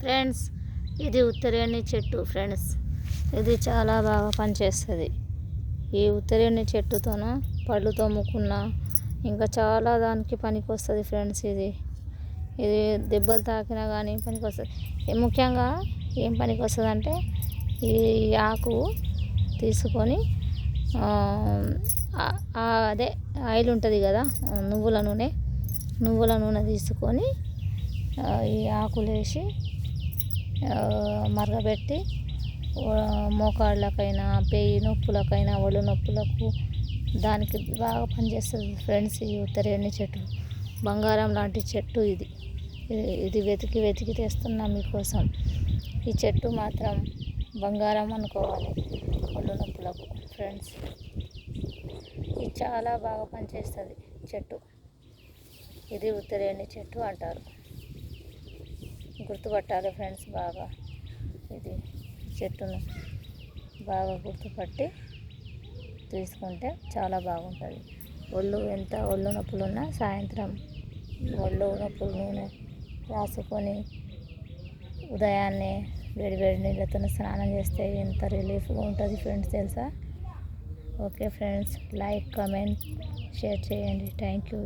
Friends ఇది ఉత్తరేణి చెట్టు friends. ఇది చాలా బాగా పనిచేస్తుంది. ఈ ఉత్తరేణి చెట్టుతోన పళ్ళు తోముకున్న ఇంకా చాలా దానికి పనికి వస్తుంది ఫ్రెండ్స్ ఇది. ఇది దెబ్బలు తాకినా కానీ పనికి వస్తుంది ముఖ్యంగా ఏం పనికి వస్తుంది అంటే ఈ ఆకు తీసుకొని అదే ఆయిల్ ఉంటుంది కదా నువ్వుల నూనె నువ్వుల నూనె తీసుకొని ఈ ఆకులు వేసి మరగబెట్టి మోకాళ్ళకైనా పేయి నొప్పులకైనా ఒళ్ళు నొప్పులకు దానికి బాగా పనిచేస్తుంది ఫ్రెండ్స్ ఈ ఉత్తరేణి చెట్టు. బంగారం లాంటి చెట్టు ఇది. ఇది- ఇది వెతికి వెతికి తెస్తున్నా మీకోసం. ఈ చెట్టు మాత్రం బంగారం అనుకోవాలి ఒళ్ళు నొప్పులకు ఫ్రెండ్స్. ఇది చాలా బాగా పనిచేస్తుంది చెట్టు. ఇది ఉత్తరేణి చెట్టు అంటారు. గుర్తుపట్టాలి ఫ్రెండ్స్ బాగా. ఇది చెట్టును బాగా గుర్తుపట్టి తీసుకుంటే చాలా బాగుంటుంది. ఒళ్ళు ఎంత ఒళ్ళు నొప్పులు ఉన్నా సాయంత్రం ఒళ్ళు నొప్పులు నూనె రాసుకొని ఉదయాన్నే వేడి వేడి నీళ్ళతో స్నానం చేస్తే ఎంత రిలీఫ్గా ఉంటుంది ఫ్రెండ్స్ తెలుసా? Okay friends like comment share చేయండి. Thank you